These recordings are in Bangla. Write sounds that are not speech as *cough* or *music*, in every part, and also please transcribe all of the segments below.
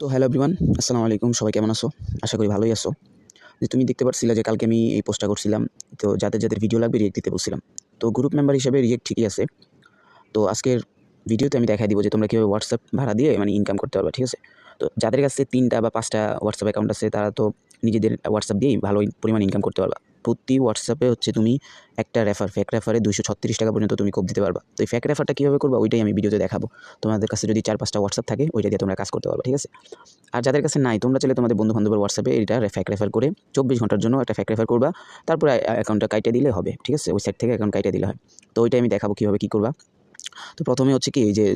তো হ্যালো এভরিওয়ান আসসালামু আলাইকুম, সবাই কেমন আছো? আশা করি ভালোই আছো। যে তুমি দেখতে পাচ্ছিলে যে কালকে আমি এই পোস্টটা করছিলাম, তো যাদের যাদের ভিডিও লাগবে রিয়েক্ট দিতে বলছিলাম। তো গ্রুপ মেম্বার হিসেবে রিয়েক্ট ঠিকই আছে। তো আজকের ভিডিওতে আমি দেখাই দিব যে তোমরা কীভাবে হোয়াটসঅ্যাপ ভাড়া দিয়ে মানে ইনকাম করতে পারবে, ঠিক আছে? তো যাদের কাছে তিনটা বা পাঁচটা হোয়াটসঅ্যাপ অ্যাকাউন্ট আছে, তারা তো নিজেদের হোয়াটসঅ্যাপ দিয়েই ভালো পরিমাণ ইনকাম করতে পারবা। প্রতি হোয়াটসঅ্যাপে হচ্ছে তুমি একটা রেফার ফেক রেফারে দুশো ছত্রিশ টাকা পর্যন্ত তুমি কোপ দিতে পারবা। তো এই ফেক রেফারটা কীভাবে করবা ওইটাই আমি ভিডিওতে দেখাবো। তোমাদের কাছে যদি চার পাঁচটা হোয়াটসঅ্যাপ থাকে, ওইটা দিয়ে তোমরা কাজ করতে পারবা, ঠিক আছে? আর যাদের কাছে নাই, তোমরা চাইলে তোমাদের বন্ধু বান্ধবের হোয়াটসঅ্যাপে এটা ফ্যাক রেফার করে চব্বিশ ঘণ্টার জন্য একটা ফ্যাক রেফার করবা। তারপরে অ্যাকাউন্টটা কাইটে দিলে হবে, ঠিক আছে? ওই সাইট থেকে অ্যাকাউন্ট কাইটে দিলে হয়। তো ওইটাই আমি দেখাবো কীভাবে কী করবা। তো প্রথমে হচ্ছে কি, এই যে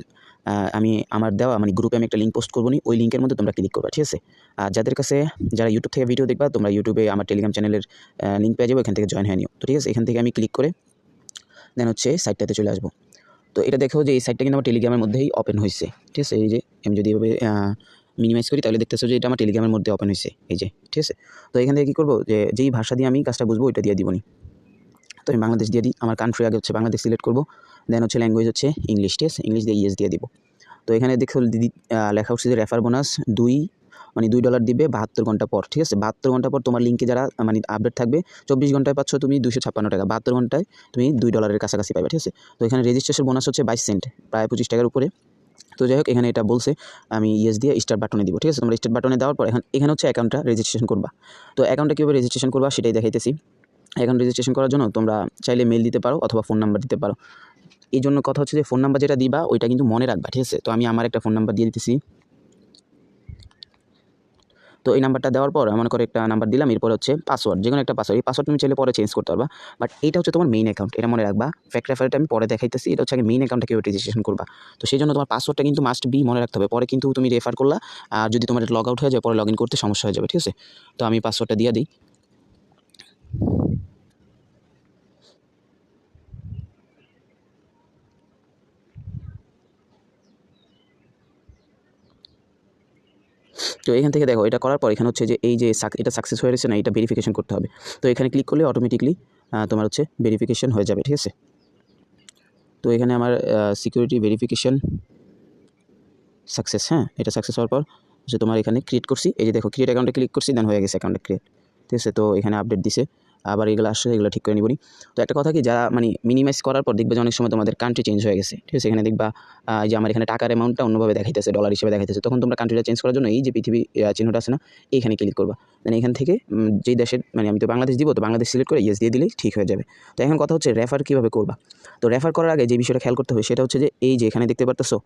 আমি আমার দেওয়া মানে গ্রুপে আমি একটা লিঙ্ক পোস্ট করব নি, ওই লিঙ্কের মধ্যে তোমরা ক্লিক করবা, ঠিক আছে? আর যাদের কাছে, যারা ইউটিউব থেকে ভিডিও দেখবা, তোমরা ইউটিউবে আমার টেলিগ্রাম চ্যানেলের লিঙ্ক পেয়ে যাব, এখান থেকে জয়েন হয়ে নিও। তো ঠিক আছে, এখান থেকে আমি ক্লিক করে দেন হচ্ছে সাইটটাতে চলে আসব। তো এটা দেখো যে এই সাইটটা কিন্তু আমার টেলিগ্রামের মধ্যেই ওপেন হয়েছে, ঠিক আছে? এই যে আমি যদি এভাবে মিনিমাইজ করি, তাহলে দেখতেছো যে এটা আমার টেলিগ্রামের মধ্যে ওপেন হয়েছে, এই যে, ঠিক আছে? তো এখান থেকে কী করব যে, যেই ভাষা দিয়ে আমি কাজটা বুঝব, ওইটা দিয়ে দিবনি তো আমি বাংলাদেশ দিয়ে দিই। আমার কান্ট্রি আগে হচ্ছে বাংলাদেশ সিলেক্ট করব। দেন হচ্ছে ল্যাঙ্গুয়েজ হচ্ছে ইংলিশ ঠিক আছে ইংলিশ দিয়ে ইএস দিয়ে দিব। তো এখানে দেখো দিদি লেখা হচ্ছে যে রেফার বোনাস দুই মানে দুই ডলার দিবে বাহাত্তর ঘণ্টা পর, ঠিক আছে? বাহাত্তর ঘণ্টা পর তোমার লিঙ্কে যারা মানে আপডেট থাকবে, চব্বিশ ঘন্টায় পাচ্ছ তুমি দুশো ছাপ্পান্ন টাকা। বাহাত্তর ঘন্টায় তুমি দুই ডলারের কাছাকাছি পাবে, ঠিক আছে? তো এখানে রেজিস্ট্রেশন বোনাস হচ্ছে বাইশ সেন্ট প্রায় পঁচিশ টাকার উপরে। তো যাই হোক, এখানে এটা বলছে, আমি ইয়েস দিয়ে স্টার্ট বাটনে দিব, ঠিক আছে? তোমরা স্টার্ট বাটনে দেওয়ার পর এখন, এখানে হচ্ছে অ্যাকাউন্টটা রেজিস্ট্রেশন করবা। তো অ্যাকাউন্টটা কীভাবে রেজিস্ট্রেশন করবা সেটাই দেখাইতেছি। অ্যাকাউন্ট রেজিস্ট্রেশন করার জন্য তোমরা চাইলে মেল দিতে পারো অথবা ফোন নাম্বার দিতে পারো। এই জন্য কথা হচ্ছে যে ফোন নাম্বার যেটা দিবা, ওইটা কিন্তু মনে রাখবা, ঠিক আছে? তো আমি আমার একটা ফোন নাম্বার দিয়ে দিতেছি। তো এই নাম্বারটা দেওয়ার পর মনে করে একটা নাম্বার দিলাম, এরপর হচ্ছে পাসওয়ার্ড যে কোনো একটা পাসওয়ার্ড এই পাসওয়ার্ড তুমি চাইলে পরে চেঞ্জ করতে পারবা। বাট এইটা হচ্ছে তোমার মেইন অ্যাকাউন্ট এটা মনে রাখবা। ফ্যাক্ট রেফারটা আমি পরে দেখাইতেছি, এটা হচ্ছে আগে মেইন অ্যাকাউন্টটা কীভাবে রেজিস্ট্রেশন করবা। তো সেই জন্য তোমার পাসওয়ার্ডটা কিন্তু মাস্ট বি মনে রাখতে হবে। পরে কিন্তু তুমি রেফার করলা, আর যদি তোমার লগ আউট হয়ে যায়, পরে লগ ইন করতে সমস্যা হয়ে যাবে, ঠিক আছে? তো আমি পাসওয়ার্ডটা দিয়ে দিই। তো এখান থেকে দেখো, এটা করার পর এখানে হচ্ছে যে এই যে এটা সাকসেস হয়ে রয়েছে না, এটা ভেরিফিকেশন করতে হবে। তো এখানে ক্লিক করলে অটোমেটিকলি তোমার হচ্ছে ভেরিফিকেশন হয়ে যাবে, ঠিক আছে? তো এখানে আমার সিকিউরিটি ভেরিফিকেশন সাকসেস হ্যাঁ? এটা সাকসেস হওয়ার পর যে তোমার এখানে ক্রিয়েট করছি। এই যে দেখো ক্রিয়েট অ্যাকাউন্টে ক্লিক করছি দেন হয়ে গেছে অ্যাকাউন্টে ক্রিয়েট ঠিক আছে? তো এখানে আপডেট দিছে। আবার এগুলো আসছে, এগুলো ঠিক করে নিবনি তো একটা কথা কি, যারা মানে মিনিমাইজ করার পর দেখবে যে অনেক সময় তোমাদের কান্ট্রি চেঞ্জ হয়ে গেছে। ঠিক আছে, এখানে দেখবা যে আমার এখানে টাকার অ্যামাউন্টটা অন্যভাবে দেখাইতেছে ডলার হিসেবে দেখাইতেছে। তখন তোমরা কান্ট্রিটা চেঞ্জ করার জন্য এই যে পৃথিবী চিহ্নটা আছে না, এইখানে ক্লিক করবা। দেন এখান থেকে যেই দেশের মানে আমি তো বাংলাদেশ দিব, তো বাংলাদেশ সিলেক্ট করে ইয়েস দিয়ে দিলেই ঠিক হয়ে যাবে। তো এখন কথা হচ্ছে রেফার কীভাবে করবা? তো রেফার করার আগে যে বিষয়টা খেয়াল করতে হবে, সেটা হচ্ছে যে এই যে এখানে দেখতে পারতেছো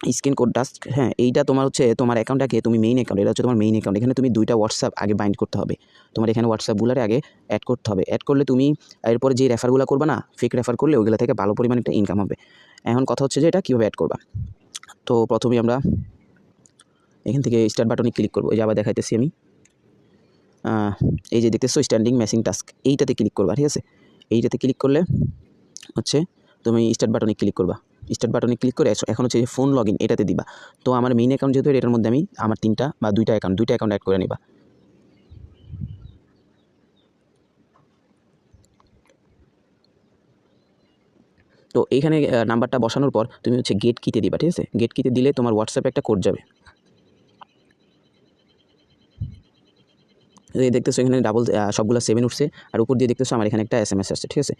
স্ক্রিন কোড ডাস্ট হ্যাঁ এইটা তোমার হচ্ছে তোমার অ্যাকাউন্টটাকে তুমি মেইন অ্যাকাউন্ট এটা হচ্ছে তোমার মেইন অ্যাকাউন্ট এখানে তুমি দুইটা হোয়াটসঅ্যাপ আগে বাইন্ড করতে হবে। তোমার এখানে হোয়াটসঅ্যাপগুলোর আগে অ্যাড করতে হবে। অ্যাড করলে তুমি এরপরে যে রেফারগুলো করবে না ফেক রেফার করলে ওইগুলো থেকে ভালো পরিমাণে একটা ইনকাম হবে। এখন কথা হচ্ছে যে এটা কীভাবে অ্যাড করবা? তো প্রথমে আমরা এখান থেকে স্টার্ট বাটনে ক্লিক করব। যে আবার দেখাইতেছি আমি। এই যে দেখতেছো স্ট্যান্ডিং ম্যাসিং টাস্ক এইটাতে ক্লিক করবা, ঠিক আছে? এইটাতে ক্লিক করলে হচ্ছে তুমি স্টার্ট বাটনে ক্লিক করবা। স্টার্ট বাটনে ক্লিক করে এখন হচ্ছে যে ফোন লগ ইন এটাতে দিবা। তো আমার মেইন অ্যাকাউন্ট যেহেতু এটার মধ্যে আমি আমার তিনটা বা দুইটা অ্যাকাউন্ট দুইটা অ্যাকাউন্ট অ্যাড করে নিবা। তো এইখানে নাম্বারটা বসানোর পর তুমি হচ্ছে গেট কিতে দিবা, ঠিক আছে? গেট কিতে দিলে তোমার হোয়াটসঅ্যাপে একটা কোড যাবে। দেখতেছো এখানে ডাবল সবগুলো সেভেন উঠছে, আর উপর দিয়ে দেখতেছো আমার এখানে একটা এস এম এস আসছে, ঠিক আছে?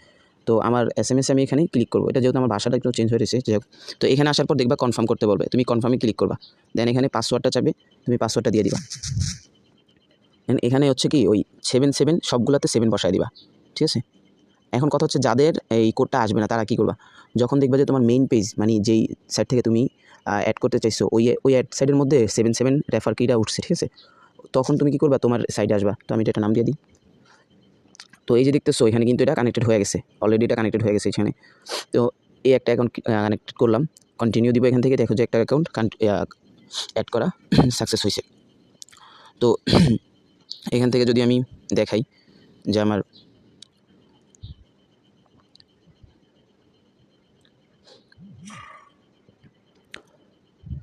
তো আমার এস এম এস আমি এখানে ক্লিক করব। এটা যেহেতু আমার ভাষাটা একটু চেঞ্জ হয়ে রয়েছে, যাই তো এখানে আসার পর দেখবা কনফার্ম করতে বলবে। তুমি কনফার্মে ক্লিক করবা। দেন এখানে পাসওয়ার্ডটা চাবে, তুমি পাসওয়ার্ডটা দিয়ে দিবা। এখানে হচ্ছে কি ওই সেভেন সেভেন সবগুলোতে সেভেন বসায় দিবা। ঠিক আছে? এখন কথা হচ্ছে যাদের এই কোডটা আসবে না, তারা কী করবা? যখন দেখবা যে তোমার মেইন পেজ মানে যেই সাইট থেকে তুমি অ্যাড করতে চাইছো, ওই ওই অ্যাড সাইডের মধ্যে সেভেন সেভেন রেফার কিটা উঠছে, ঠিক আছে? তখন তুমি কী করবা? তোমার সাইডে আসবা। তো আমি এটা নাম দিয়ে দিই। তো এই যে দেখতেছো, এখানে কিন্তু এটা কানেক্টেড হয়ে গেছে। অলরেডি এটা কানেক্টেড হয়ে গেছে এখানে। তো এই একটা অ্যাকাউন্ট কানেক্টেড করলাম। কন্টিনিউ দিব এখান থেকে, দেখো যে একটা অ্যাকাউন্ট অ্যাড করা *clears throat* সাকসেস হয়েছে। তো *clears throat* এখান থেকে যদি আমি দেখাই যে আমার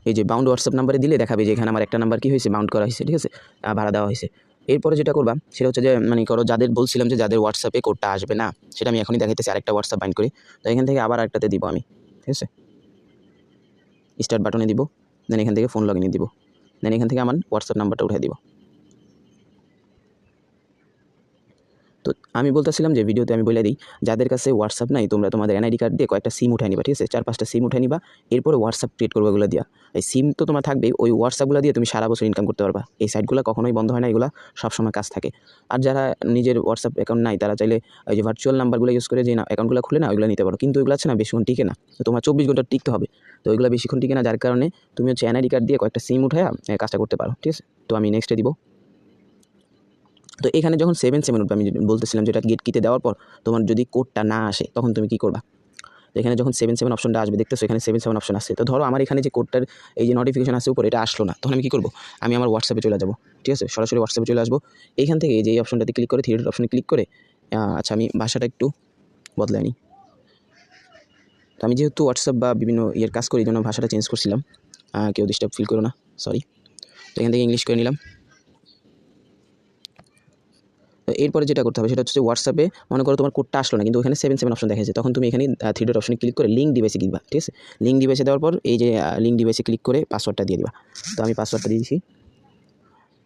এই যে বাউন্ড হোয়াটসঅ্যাপ নাম্বারে দিলে দেখাবে যে এখানে আমার একটা নাম্বার কি হয়েছে বাউন্ড করা হয়েছে, ঠিক আছে? ভাড়া দেওয়া হয়েছে। এরপরে যেটা করবা, সেটা হচ্ছে যে মানে করো যাদের বলছিলাম যে যাদের হোয়াটসঅ্যাপে কোডটা আসবে না, সেটা আমি এখনই দেখাইতেছি, আরেকটা হোয়াটসঅ্যাপ বাইন্ড করি। তো এখান থেকে আবার একটাতে দিব আমি, ঠিক আছে? স্টার্ট বাটনে দিব দেন এখান থেকে ফোন লগ ইনে দিব দেন এখান থেকে আমার হোয়াটসঅ্যাপ নাম্বারটা উঠে দিব। তো আমি বলতেছিলাম যে ভিডিওতে আমি বলে দিই, যাদের কাছে হোয়াটসঅ্যাপ নাই, তোমরা তোমাদের এনআইডি কার্ড দিয়ে কয়েকটা সিম উঠে নিবা, ঠিক আছে? চার, পাঁচটা সিম উঠে নিবা এরপরে হোয়াটসঅ্যাপ ক্রিয়েট করবে ওগুলো দিয়া। এই সিম তো তোমার থাকবেই, ওই হোয়াটসঅ্যাপগুলো দিয়ে তুমি সারা বছর ইনকাম করতে পারবা। এই সাইটগুলো কখনোই বন্ধ হয় না, এগুলো সবসময় কাজ থাকে। আর যারা নিজের হোয়াটসঅ্যাপ অ্যাকাউন্ট নাই, তারা চাইলে ওই যে ভার্চুয়াল নাম্বারগুলো ইউজ করে যে না অ্যাকাউন্টগুলো খুলে না, ওইগুলো নিতে পারো। কিন্তু ওইগুলো আছে না বেশিক্ষণ টিকে না। তো তোমার চব্বিশ ঘণ্টা টিকতে হবে। তো ওইগুলো বেশিক্ষণ টিকে না, যার কারণে তুমি হচ্ছে এনআইডি কার্ড দিয়ে কয়েকটা সিম উঠে কাজটা করতে পারো, ঠিক আছে? তো আমি নেক্সটে দিব। তো এখানে যখন সেভেন সেভেন উঠবে, আমি যে বলতেছিলাম যেটা গেট কিতে দেওয়ার পর তোমার যদি কোডটা না আসে, তখন তুমি কী করবা? তো এখানে যখন সেভেন সেভেন অপশনটা আসবে, দেখতেছো এখানে সেভেন সেভেন অপশন আসছে। তো ধরো আমার এখানে যে কোডটার এই যে নোটিফিকেশন আসছে উপরে, এটা আসলো না, তখন আমি কী করব? আমি আমার হোয়াটসঅ্যাপে চলে যাব, ঠিক আছে? সরাসরি হোয়াটসঅ্যাপে চলে আসব। এইখান থেকে যে এই অপশনটাতে ক্লিক করে থিয়েটার অপশনে ক্লিক করে আচ্ছা আমি ভাষাটা একটু বদলাই নিই। তো আমি যেহেতু হোয়াটসঅ্যাপ বা বিভিন্ন ইয়ের কাজ করি, এই জন্য ভাষাটা চেঞ্জ করছিলাম। কেউ ডিস্টার্ব ফিল করো না সরি তো এখান থেকে ইংলিশ করে নিলাম। এরপরে যেটা করতে হবে সেটা হচ্ছে হোয়াটসঅ্যাপে মনে করো তোমার কোডটা আসলো না, কিন্তু ওখানে সেভেন সেভেন অপশন দেখাচ্ছে তখন তুমি এখানে থ্রি ডট অপশনে ক্লিক করে লিঙ্ক ডিভাইসে দিবা, ঠিক আছে? লিঙ্ক ডিভাইসে দেওয়ার পর এই যে লিঙ্ক ডিভাইসে ক্লিক করে পাসওয়ার্ডটা দিয়ে দিবা। তো আমি পাসওয়ার্ডটা দিয়েছি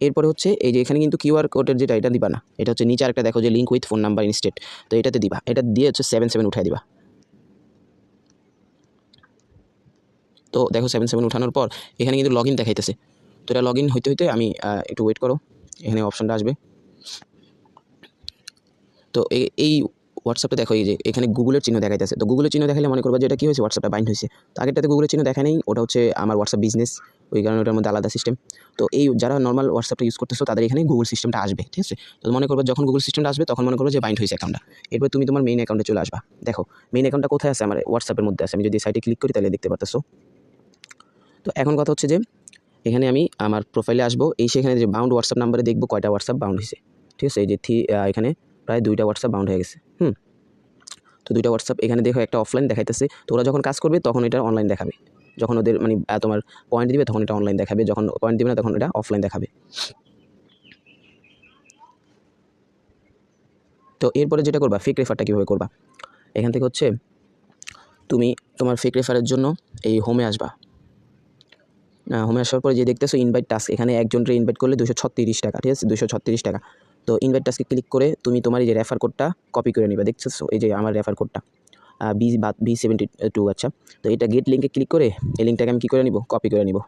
এরপরে হচ্ছে এই যে এখানে কিন্তু কিউআর কোডের যেটা, এটা দিবা না। এটা হচ্ছে নিচে একটা দেখো যে link with phone number instead তো এটাতে দিবা। এটা দিয়ে হচ্ছে সেভেন সেভেন উঠাই দিবা। তো দেখো সেভেন সেভেন উঠানোর পর এখানে কিন্তু লগ ইন দেখাইতেছে। তো এটা লগ ইন হইতে হইতে আমি একটু ওয়েট করো। এখানে অপশনটা আসবে। তো এই- হোয়াটসঅ্যাপে দেখো, এই যে এখানে গুগলের চিহ্ন দেখাইতেছে তো গুগলের চিহ্ন দেখালে মনে করবা যে এটা কী হয়েছে? হোয়াটসঅ্যাপটা বাইন্ড হয়েছে। তো আগেরটাতে গুগলের চিহ্ন দেখা নেই, ওটা হচ্ছে আমার হোয়াটসঅ্যাপ বিজনেস ওই কারণে ওটার মধ্যে আলাদা সিস্টেম তো এই যারা নর্মাল হোয়াটসঅ্যাপটা ইউজ করতেছো, তাদের এখানে গুগল সিস্টেমটা আসবে, ঠিক আছে? তো মনে করব যখন গুগল সিস্টেমটা আসবে, তখন মনে করব যে বাইন্ড হয়েছে অ্যাকাউন্টটা এরপর তুমি তোমার মেইন অ্যাকাউন্টে চলে আসবা। দেখো মেইন অ্যাকাউন্টটা কোথায় আছে? আমার হোয়াটসঅ্যাপের মধ্যে আছে। আমি যদি সাইটে ক্লিক করি, তাহলে দেখতে পারতেছো। তো এখন কথা হচ্ছে যে, এখানে আমি আমার প্রোফাইলে আসব। এই সেখানে যে বাউন্ড হোয়াটসঅ্যাপ নাম্বারে দেখব কয়টা হোয়াটসঅ্যাপ বাউন্ড হয়েছে। ঠিক আছে? এই যে থ্রি এখানে প্রায় দুইটা হোয়াটসঅ্যাপ বাউন্ড হয়ে গেছে, হুম? তো দুইটা হোয়াটসঅ্যাপ এখানে দেখো, একটা অফলাইন দেখাইতেছে। তো ওরা যখন কাজ করবে, তখন এটা অনলাইন দেখাবে। যখন ওদের মানে তোমার পয়েন্ট দিবে, তখন এটা অনলাইন দেখাবে। যখন পয়েন্ট দিবে না, তখন এটা অফলাইন দেখাবে। তো এরপরে যেটা করবা ফেক রেফারটা কীভাবে করবা? এখান থেকে হচ্ছে, তুমি তোমার ফেক রেফারের জন্য এই হোমে আসবা। হোমে আসার পরে যে দেখতেছো ইনভাইট টাস্ক এখানে একজনকে ইনভাইট করলে দুশো ছত্রিশ টাকা, ঠিক আছে? দুশো ছত্রিশ টাকা। তো ইনভাইট টাস্কে ক্লিক করে তুমি তোমার এই যে রেফার কোডটা কপি করে নিবা দেখতেছো এই যে আমার রেফার কোডটা বি বা বি সেভেন্টি টু আচ্ছা। তো এটা গেট লিঙ্কে ক্লিক করে এই লিঙ্কটাকে আমি কী করে নিব? কপি করে নিব।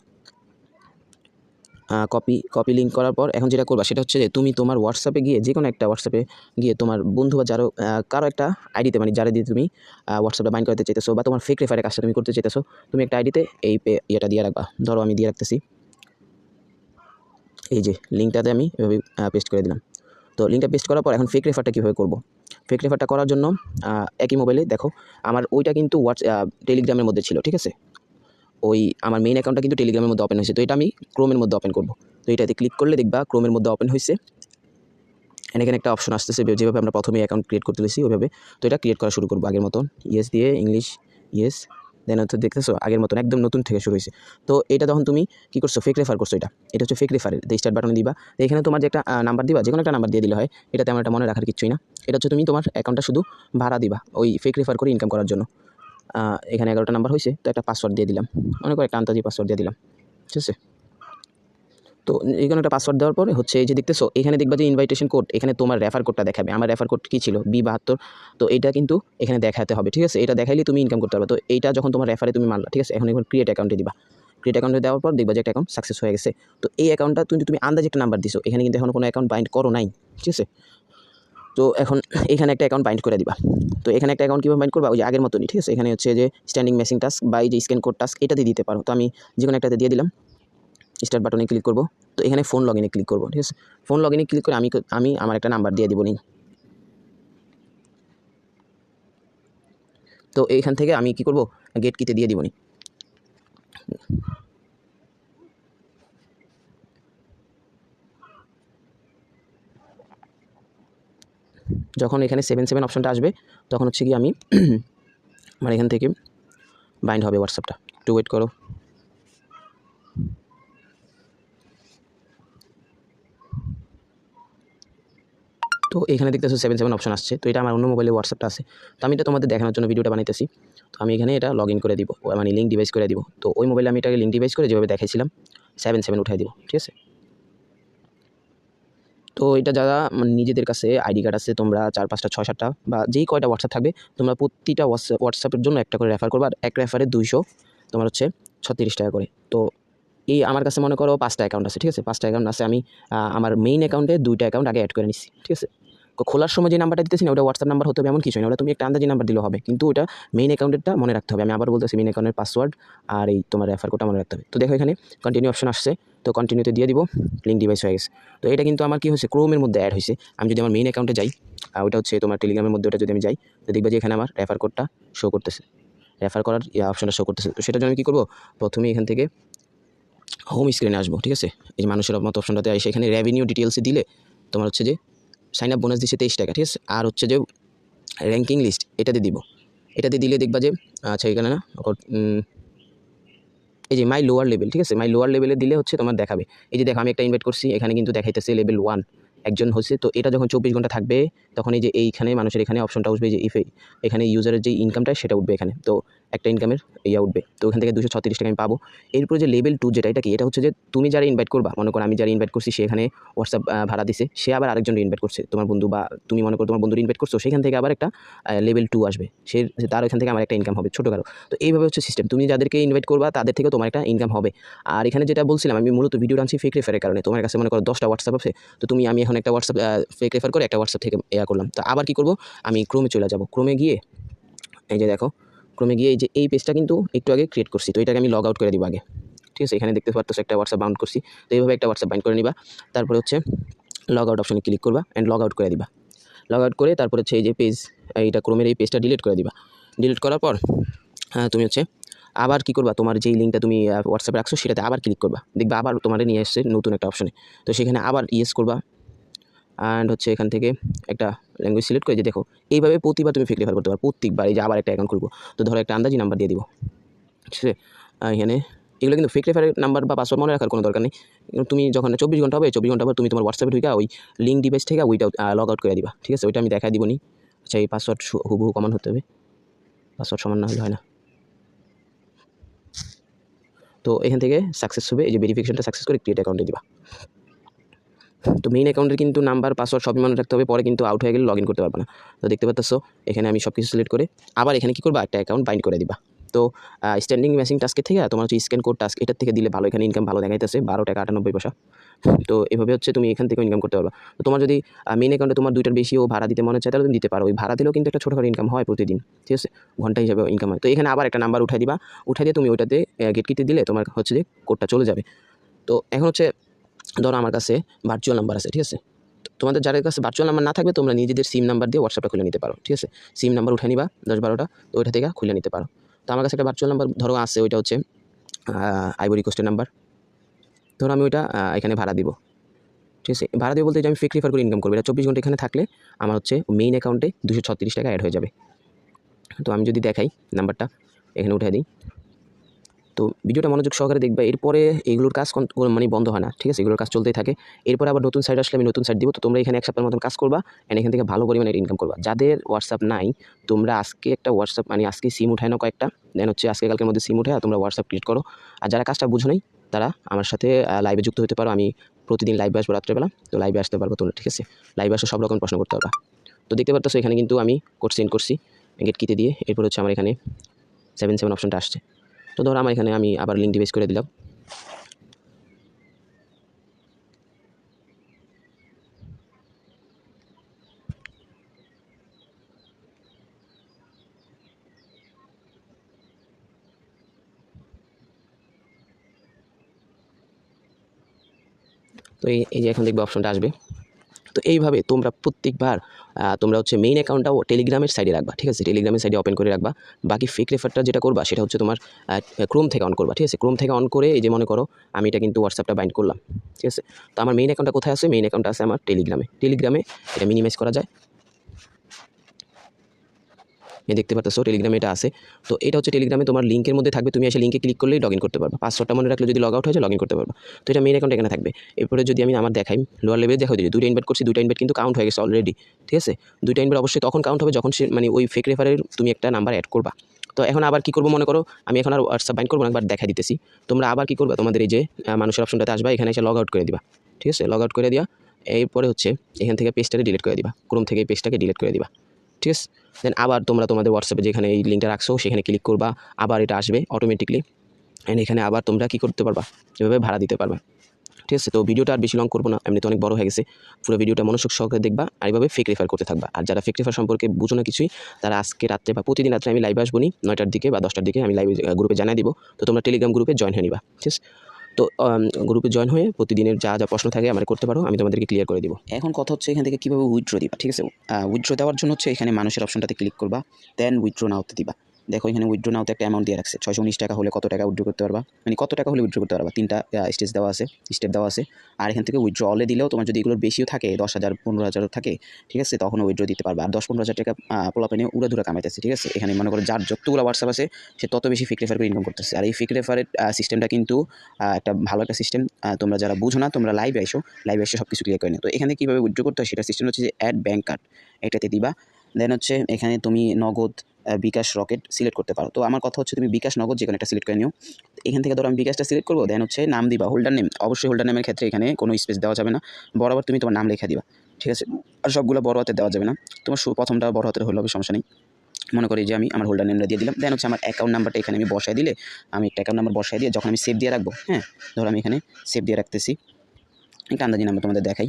কপি কপি লিঙ্ক করার পর এখন যেটা করবা, সেটা হচ্ছে যে তুমি তোমার হোয়াটসঅ্যাপে গিয়ে যে কোনো একটা হোয়াটসঅ্যাপে গিয়ে তোমার বন্ধু বা যারও কারও একটা আইডিতে মানে যারা দিয়ে তুমি হোয়াটসঅ্যাপে বাইন করতে চাইতেছো বা তোমার ফেক রেফারের কাজটা তুমি করতে চাইতেছো, তুমি একটা আইডিতে এই পে- ইয়েটা দিয়ে রাখবা। ধরো আমি দিয়ে রাখতেছি। এই যে লিঙ্কটাতে আমি এভাবে পেস্ট করে দিলাম। তো লিঙ্কটা পেস্ট করার পর এখন ফেক রেফারটা কীভাবে করব? ফেক রেফারটা করার জন্য একই মোবাইলে দেখো, আমার ওইটা কিন্তু হোয়াটস টেলিগ্রামের মধ্যে ছিল, ঠিক আছে? ওই আমার মেইন অ্যাকাউন্টটা কিন্তু টেলিগ্রামের মধ্যে ওপেন হয়েছে, তো এটা আমি ক্রোমের মধ্যে ওপেন করব। তো এটাতে ক্লিক করলে দেখবা ক্রোমের মধ্যে ওপেন হয়েছে। And এখানে একটা অপশন আসতেছে যেভাবে আমরা প্রথমে অ্যাকাউন্ট ক্রিয়েট করতে দিয়েছি, ওইভাবে। তো এটা ক্রিয়েট করা শুরু করব আগের মতন। ইয়েস দিয়ে ইংলিশ ইয়েস দেন হচ্ছে দেখতেছো আগের মতন একদম নতুন থেকে শুরু হয়েছে। তো এটা তখন তুমি কি করছ? ফেক রেফার করছ এটা। এটা হচ্ছে ফেক রেফারের স্টার্ট বাটনে দিবা। এখানে তোমার যে একটা নাম্বার দিবা যে কোনো একটা নাম্বার দিয়ে দিলে হয়। এটা তেমন একটা মনে রাখার কিছুই না। এটা হচ্ছে তুমি তোমার অ্যাকাউন্টটা শুধু ভাড়া দিবা, ওই ফেক রেফার করে ইনকাম করার জন্য। এখানে এগারোটা নাম্বার হয়েছে, তো একটা পাসওয়ার্ড দিয়ে দিলাম। অনেক একটা আন্তাজি পাসওয়ার্ড দিয়ে দিলাম। ঠিক আছে? তো এখানে একটা পাসওয়ার্ড দেওয়ার পরে হচ্ছে এই যে দেখতেছো, এখানে দেখবা যে ইনভাইটেশন কোড এখানে তোমার রেফার কোডটা দেখাবে। আমার রেফার কোড কী ছিল? বি বাহাত্তর। তো এটা কিন্তু এখানে দেখাতে হবে, ঠিক আছে? এটা দেখাইলে তুমি ইনকাম করতে পারবে। তো এইটা যখন তোমার রেফারে তুমি মানলা ঠিক আছে? এখন এখন ক্রিয়েট অ্যাকাউন্টে দিবা। ক্রিয়েট অ্যাকাউন্টে দেওয়ার পর দেখবা যে একটা অ্যাকাউন্ট সাকসেস হয়ে গেছে। তো এই অ্যাকাউন্টটা তুমি তুমি আন্দাজে একটা নাম্বার দিছো। এখানে কিন্তু এখন কোনো অ্যাকাউন্ট বাইন্ড করো নাই, ঠিক আছে? তো এখন *clears throat* এখানে একটা অ্যাকাউন্ট বাইন্ড করে দিবা। তো এখানে একটা অ্যাকাউন্ট কীভাবে বাইন্ড করবা? ওই যে আগের মতনই, ঠিক আছে? এখানে হচ্ছে যে স্ট্যান্ডিং মেসিং টাস্ক বা এই যে স্ক্যান কোড টাস্ক এটাতে দিতে পারো। তো আমি যে কোনো একটাতে দিয়ে দিলাম। স্টার্ট বাটনে ক্লিক করব। তো এখানে ফোন লগ ক্লিক করব, ঠিক আছে? ফোন লগ ক্লিক করে আমি আমি আমার একটা নাম্বার দিয়ে দিব নি তো এইখান থেকে আমি কি করব? গেট কিতে দিয়ে দিব নি যখন এখানে সেভেন সেভেন অপশানটা আসবে, তখন হচ্ছে কি আমি *clears throat* আমার এখান থেকে বাইন্ড হবে হোয়াটসঅ্যাপটা একটু ওয়েট করো। তো এখানে দেখতেছো সেভেন সেভেন অপশন আসছে। তো এটা আমার অন্য মোবাইলে হোয়াটসঅ্যাপটা আছে। তো আমি এটা তোমাদের দেখানোর জন্য ভিডিওটা বানাইতেছি। তো আমি এখানে এটা লগ ইন করে দিব। মানে লিঙ্ক ডিভাইস করে দিব। তো ওই মোবাইলে আমি এটাকে লিঙ্ক ডিভাইস করে যেভাবে দেখাইছিলাম সেভেন সেভেন উঠাই দিব, ঠিক আছে? তো এটা যারা মানে নিজেদের কাছে আইডি কার্ড আছে, তোমরা চার, পাঁচটা, ছয়, সাতটা বা যেই কয়টা হোয়াটসঅ্যাপ থাকবে, তোমরা প্রতিটা হোয়াটসঅ্যাপ হোয়াটসঅ্যাপের জন্য একটা করে রেফার করবে। আর এক রেফারে দুইশো, তোমার হচ্ছে ছত্রিশ টাকা করে। তো এই আমার কাছে মনে করো পাঁচটা অ্যাকাউন্ট আছে, ঠিক আছে? পাঁচটা অ্যাকাউন্ট আছে, আমি আমার মেইন অ্যাকাউন্টে দুইটা অ্যাকাউন্ট আগে অ্যাড করে নিচ্ছি ঠিক আছে? খোলার সময় যে নাম্বারটা দিতেছি না, ওটা হোয়াটসঅ্যাপ নাম্বার হতে হবে, এমন কিছু না। ওটা তুমি একটা আন্দাজি নাম্বার দিলে হবে। কিন্তু ওটা মেইন অ্যাকাউন্টেরটা মনে রাখতে হবে। আমি আবার বলতেছি মেইন অ্যাকাউন্টের পাসওয়ার্ড আর এই তোমার রেফার কোডটা মনে রাখতে হবে। তো দেখো এখানে কন্টিনিউ অপশন আসছে। তো কন্টিনিউতে দিয়ে দিব লিঙ্ক ডিভাইস হয়ে গেছে। তো এটা কিন্তু আমার কি হয়েছে ক্রোমের মধ্যে অ্যাড হয়েছে। আমি যদি আমার মেইন অ্যাকাউন্টে যাই আর ওটা হচ্ছে তোমার টেলিগ্রামের মধ্যে, ওটা যদি আমি যাই, তো দেখবে যে এখানে আমার রেফার কোডটা শো করতেছে। রেফার করার অপশনটা শো করতেছে। তো সেটার জন্য আমি কী করব, প্রথমে এখান থেকে হোম স্ক্রিনে আসব, ঠিক আছে? এই মানুষের মতো অপশনটাতে আসে এখানে রেভিনিউ ডিটেলসে দিলে তোমার হচ্ছে যে সাইন আপ বোনাস দিচ্ছে তেইশ টাকা, ঠিক আছে? আর হচ্ছে যে র্যাঙ্কিং লিস্ট এটাতে দিব। এটাতে দিলে দেখবা যে আচ্ছা এখানে না এই যে মাই লোয়ার লেভেল ঠিক আছে? মাই লোয়ার লেভেলে দিলে হচ্ছে তোমার দেখাবে। এই যে দেখো, আমি একটা ইনভাইট করছি, এখানে কিন্তু দেখাইতেছে লেভেল ওয়ান একজন হচ্ছে, তো এটা যখন চব্বিশ ঘণ্টা থাকবে, তখন এই যে এইখানে মানুষের এখানে অপশনটা উঠবে যে ইফে এখানে ইউজারের যে ইনকামটা সেটা উঠবে এখানে। তো একটা ইনকামের ইয়া উঠবে। তো ওখান থেকে দুশো ছত্রিশ টাকা আমি পাবো। এরপরে যে লেভেল টু যেটা, এটা কি? এটা হচ্ছে যে তুমি যারা ইনভাইট করবা, মনে করো আমি যারা ইনভাইট করছি, সে এখানে হোয়াটসঅ্যাপ ভাড়া দিছে, সে আবার আরেকজন ইনভাইট করছে। তোমার বন্ধু বা তুমি মনে করো তোমার বন্ধুর ইনভাইট করছ, সেখান থেকে আবার একটা লেভেল টু আসবে। সে তার ওখান থেকে আমার একটা ইনকাম হবে, ছোটোখাটো। তো এইভাবে হচ্ছে সিস্টেম তুমি যাদেরকে ইনভাইট করবা, তাদের থেকেও তোমার একটা ইনকাম হবে। আর এখানে যেটা বলছিলাম, আমি মূলত ভিডিও আনছি ফেক রেফারের কারণে। তোমার কাছে মনে করো দশটা হোয়াটসঅ্যাপ আছে, তো তুমি, আমি এখন একটা হোয়াটসঅ্যাপ ফেক রেফার করে একটা হোয়াটসঅ্যাপ থেকে ইয়া করলাম। তো আবার কি করব? আমি ক্রোমে চলে যাব। ক্রোমে গিয়ে, এই যে দেখো ক্রোমে গিয়ে এই যে এই পেজটা কিন্তু একটু আগে ক্রিয়েট করছি। তো এটাকে আমি লগ আউট করে দিব আগে। ঠিক আছে, এখানে দেখতে পাচ্ছ একটা হোয়াটসঅ্যাপ বাউন্ড করছি। তো এইভাবে একটা হোয়াটসঅ্যাপ বাইন্ড করে নিবা। তারপরে হচ্ছে লগ আউট অপশনে ক্লিক করবা অ্যান্ড লগ আউট করে দিবা। লগ আউট করে তারপরে হচ্ছে এই যে পেজ এইটা ক্রমের এই পেজটা ডিলিট করে দিবা। ডিলিট করার পর হ্যাঁ তুমি হচ্ছে আবার কি করবা? তোমার যেই লিঙ্কটা তুমি হোয়াটসঅ্যাপে রাখছো, সেটাতে আবার ক্লিক করবা। দেখবা আবার তোমার নিয়ে এসছে নতুন একটা অপশনে তো সেখানে আবার ইয়েস করবা। অ্যান্ড হচ্ছে এখান থেকে একটা ল্যাঙ্গুয়েজ সিলেক্ট করে যে দেখো, এইভাবে প্রতিবার তুমি ফেক রেফার করতে পারো, প্রত্যেকবার এই যে আবার একটা অ্যাকাউন্ট খুলবো। তো ধরো একটা আন্দাজি নাম্বার দিয়ে দিব। ঠিক আছে? এখানে এগুলো কিন্তু ফেক রেফারের নাম্বার বা পাসওয়ার্ড মনে রাখার কোনো দরকার নেই। তুমি যখন চব্বিশ ঘণ্টা হবে চব্বিশ ঘণ্টা পর তুমি তোমার হোয়াটসঅ্যাপে ঢুকে ওই লিঙ্ক ডিভাইস থেকে ওইটা লগ আউট করে দিবা। ঠিক আছে? ওইটা আমি দেখাই দিবনি আচ্ছা এই পাসওয়ার্ড হুবহু কমান হতে হবে। পাসওয়ার্ড সমান না হলে হয় না। তো এখান থেকে সাকসেস হবে, এই যে ভেরিফিকেশনটা সাকসেস করে ক্রিয়েট অ্যাকাউন্টে দিবা। তো মেইন অ্যাকাউন্টের কিন্তু নাম্বার পাসওয়ার্ড সবই মনে রাখতে হবে, পরে কিন্তু আউট হয়ে গেলে লগ ইন করতে পারবে না। তো দেখতে পাচ্ছ এখানে আমি সব কিছু সিলেক্ট করে আবার এখানে কী করবা? একটা অ্যাকাউন্ট বাইন্ড করে দিবা। তো স্ট্যান্ডিং মেশিন টাস্কের থেকে, তোমার হচ্ছে স্ক্যান কোড টাস্ক এটার থেকে দিলে ভালো, এখানে ইনকাম ভালো দেখাইতেছে, বারো টাকা আটানব্বই পয়সা। তো এভাবে হচ্ছে তুমি এখান থেকে ইনকাম করতে পারবা। তো তোমার যদি মেইন অ্যাকাউন্টে তোমার দুইটার বেশিও ভাড়া দিতে মনে চায়, তাহলে তুমি দিতে পারো। ওই ভাড়া দিলেও কিন্তু একটা ছোটোখাটো ইনকাম হয় প্রতিদিন, ঠিক আছে? ঘণ্টা হিসাবে ইনকাম হয়। তো এখানে আবার একটা নাম্বার উঠাই দিবা। উঠাই দিয়ে তুমি ওইটাতে গেট কিতে দিলে তোমার হচ্ছে যে কোডটা চলে যাবে। তো এখন হচ্ছে ধরো আমার কাছে ভার্চুয়াল নাম্বার আছে, ঠিক আছে? তোমাদের যাদের কাছে ভার্চুয়াল নাম্বার না থাকবে, তোমরা নিজেদের সিম নাম্বার দিয়ে হোয়াটসঅ্যাপটা খুলে নিতে পারো, ঠিক আছে? সিম নাম্বার উঠে নিবা, দশ বারোটা, তো ওইটা থেকে খুলে নিতে পারো। তো আমার কাছে একটা ভার্চুয়াল নাম্বার ধরো আছে, ওইটা হচ্ছে আইবরি কোস্টের নাম্বার ধরো আমি ওইটা এখানে ভাড়া দিব, ঠিক আছে? ভাড়া দিব বলতে যে আমি ফেক রেফার করে ইনকাম করব। এটা চব্বিশ ঘণ্টা এখানে থাকলে আমার হচ্ছে মেইন অ্যাকাউন্টে দুশো ছত্রিশ টাকা অ্যাড হয়ে যাবে। তো আমি যদি দেখাই নাম্বারটা এখানে উঠে দিই। তো ভিডিওটা মনোযোগ সহকারে দেখবে। এরপরে এগুলোর কাজ মানে বন্ধ হয় না, ঠিক আছে? এগুলোর কাজ চলতেই থাকে। এরপরে আবার নতুন সাইট আসলে আমি নতুন সাইট দিব। তো তোমরা এখানে এক সপ্তাহের মতন কাজ করবা অ্যান্ড এখান থেকে ভালো পরিমাণে ইনকাম করবা। যাদের হোয়াটসঅ্যাপ নাই, তোমরা আজকে একটা হোয়াটসঅ্যাপ মানে আজকে সিম উঠায় না কয়েকটা। দেন হচ্ছে আজকে কালকের মধ্যে সিম উঠে তোমরা হোয়াটসঅ্যাপ ক্রিয়েট করো। আর যারা কাজটা বুঝো নাই, তারা আমার সাথে লাইভে যুক্ত হতে পারো। আমি প্রতিদিন লাইভে আসব রাত্রেবেলা। তো লাইভে আসতে পারব তোমরা, ঠিক আছে? লাইভে আসে সব রকম প্রশ্ন করতে পারবা। তো দেখতে পারতেছো এখানে কিন্তু আমি কোড সেন্ড করছি গেট কিতে দিয়ে। এরপর হচ্ছে আমার এখানে সেভেন সেভেন অপশনটা আসছে। তো ধরো আমার এখানে আমি আবার লিঙ্ক ডিভাইস করে দিলাম। তো এই যে এখন দেখবে অপশনটা আসবে। তো এইভাবে তোমরা প্রত্যেকবার তোমরা হচ্ছে মেইন অ্যাকাউন্টটাও টেলিগ্রামের সাইডে রাখবা, ঠিক আছে? টেলিগ্রামের সাইডে ওপেন করে রাখবা। বাকি ফেক রেফারটা যেটা করবা, সেটা হচ্ছে তোমার ক্রোম থেকে অন করবা, ঠিক আছে? ক্রোম থেকে অন করে এই যে মনে করো, আমি এটা কিন্তু হোয়াটসঅ্যাপটা বাইন্ড করলাম, ঠিক আছে? তো আমার মেইন অ্যাকাউন্টটা কোথায় আছে? মেইন অ্যাকাউন্টটা আছে আমার টেলিগ্রামে টেলিগ্রামে এটা মিনিমাইজ করা যায়। এই দেখতে পাচ্ছ টেলিগ্রামে এটা আছে। তো এটা হচ্ছে টেলিগ্রামে তোমার লিঙ্কের মধ্যে থাকবে, তুমি এসে লিঙ্কে ক্লিক করলেই লগ ইন করতে পারবা। পাসওয়ার্ডটা মনে রাখলে যদি লগ আউট হয়ে যায় লগ ইন করতে পারবা। তো এটা মেন অ্যাকাউন্ট এখানে থাকবে। এরপরে যদি আমি আমার দেখাই লোয়ার লেভেলে দেখা দিই দুইটা ইনভাইট করছি, দুইটা ইনভাইট কিন্তু কাউন্ট হয়ে গেছে অলরেডি ঠিক আছে? দুইটা ইনভাইট অবশ্যই তখন কাউন্ট হবে যখন সে মানে ওই ফেক রেফারের তুমি একটা নাম্বার অ্যাড করবা। তো এখন আবার কি করব মনে করো, আমি এখন আর হোয়াটসঅ্যাপ বাইন করব একবার দেখা দিতেছি। তোমরা আবার কি করবে, তোমাদের এই যে মানুষের অপশনটাতে আসবা, এখানে এসে লগ আউট করে দিবা। ঠিক আছে? লগ আউট করে দিয়া, এরপরে হচ্ছে, এখান থেকে পেজটাকে ডিলিট করে দিবা। ক্রোম থেকে পেজটাকে ডিলিট করে দিবা। ঠিক আছে দেন আবার তোমরা তোমাদের হোয়াটসঅ্যাপে যেখানে এই লিঙ্কটা রাখছো, সেখানে ক্লিক করবা, আবার এটা আসবে অটোমেটিকলি অ্যান্ড এখানে আবার তোমরা কি করতে পারবা? এভাবে ভাড়া দিতে পারবা। ঠিক আছে, তো ভিডিওটা আর বেশি লং করব না, এমনিতে অনেক বড় হয়ে গেছে। পুরো ভিডিওটা মনোযোগ সহকারে দেখবা, আর এইভাবে ফেক রেফার করতে থাকবা। আর যারা ফেক রেফার সম্পর্কে বুঝো না কিছুই, তারা আজকে রাত্রে বা প্রতিদিন রাত্রে আমি লাইভে আসব নি, নয়টার দিকে বা দশটার দিকে আমি লাইভ গ্রুপে জানাই দিব। তো তোমরা টেলিগ্রাম গ্রুপে জয়েন হয়ে নিবা। ঠিক আছে তো গ্রুপে জয়েন হয়ে প্রতিদিনের যা যা প্রশ্ন থাকে আমার করতে পারো, আমি তোমাদেরকে ক্লিয়ার করে দিব। এখন কথা হচ্ছে এখান থেকে কীভাবে উইথড্র দিবা, ঠিক আছে? উইথড্র দেওয়ার জন্য হচ্ছে এখানে মানুষের অপশনটাতে ক্লিক করবা দেন উইথড্র নাওতে দিবা। দেখো, এখানে উইড্রো নাওতে একটা অ্যামাউন্ট দিয়ে রাখছে। ছয়শো উনিশ টাকা হলে কত টাকা উইথড্র করতে পারবা? মানে কত টাকা হলে উইথড্র করতে পারবা? তিনটা স্টেজ দেওয়া আছে স্টেপ দেওয়া আছে। আর এখান থেকে উইথড্র অলে দিলেও তোমার যদি এগুলোর বেশিও থাকে, দশ হাজার, পনেরো হাজারও থাকে, ঠিক আছে তখন উইথড্র দিতে পারবা। আর দশ, পনেরো হাজার টাকা পোলাপানে উড়াধুরা কামাইতেছে, ঠিক আছে? এখানে মনে করো যার যতগুলো হোয়াটসঅ্যাপ আছে, সে তত বেশি ফিক রেফার করে ইনকাম করতেছে। আর এই ফিক রেফারের সিস্টেমটা কিন্তু একটা ভালো একটা সিস্টেম তোমরা যারা বুঝো না, তোমরা লাইভে এসো লাইভে এসে সব কিছু ক্লিয়ার করে নিও। তো এখানে কীভাবে উইথড্র করতে হয়? সেটা সিস্টেম হচ্ছে যে অ্যাড ব্যাঙ্ক কার্ড এটাতে দিবা। দেন হচ্ছে এখানে তুমি নগদ বিকাশ রকেট সিলেক্ট করতে পারো। তো আমার কথা হচ্ছে তুমি বিকাশ নগদ যে কোনো একটা সিলেক্ট করে নিও। এখান থেকে ধরো আমি বিকাশটা সিলেক্ট করব দেন হচ্ছে নাম দিবা। হোল্ডার নেম অবশ্যই হোল্ডার নেমের ক্ষেত্রে এখানে কোনো স্পেস দেওয়া যাবে না। বরাবর তুমি তোমার নাম লেখা দিবা, ঠিক আছে? আর সবগুলো বড় হাতে দেওয়া যাবে না। তোমার প্রথমটা বড় হাতের হলে হবে, সমস্যা নেই। মনে করি যে আমি আমার হোল্ডার নেমটা দিয়ে দিলাম। দেন হচ্ছে আমার অ্যাকাউন্ট নাম্বারটা এখানে আমি বসাই দিলে, আমি একটা অ্যাকাউন্ট নাম্বার বসাই দিয়ে যখন আমি সেভ দিয়ে রাখব হ্যাঁ? ধরো আমি এখানে সেভ দিয়ে রাখতেছি। একটা আন্দাজি নাম্বার তোমাদের দেখাই।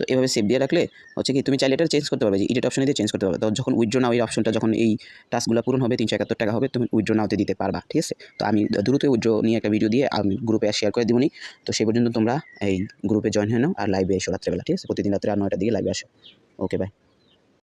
তো এভাবে সেভ দিয়ে রাখলে হচ্ছে কি তুমি চাইলে এটা চেঞ্জ করতে পারবে যে ইডিট অপশনে দিয়ে চেঞ্জ করতে পারবে। তো যখন উইড্রো নাও এই অপশনটা যখন এই টাস্কগুলো পূরণ হবে, তিনশো একাত্তর টাকা হবে, তুমি উইড্রো নাওতে দিতে পারবা, ঠিক আছে? তো আমি দ্রুত উইড্রো নিয়ে একটা ভিডিও দিয়ে আমি গ্রুপে শেয়ার করে দিবনি তো সেই পর্যন্ত তোমরা এই গ্রুপে জয়েন হয়ে নাও আর লাইভে এসো রাত্রেবেলা, ঠিক আছে? প্রতিদিন রাত্রে আর নয়টা দিকে লাইভে আসো। Okay bye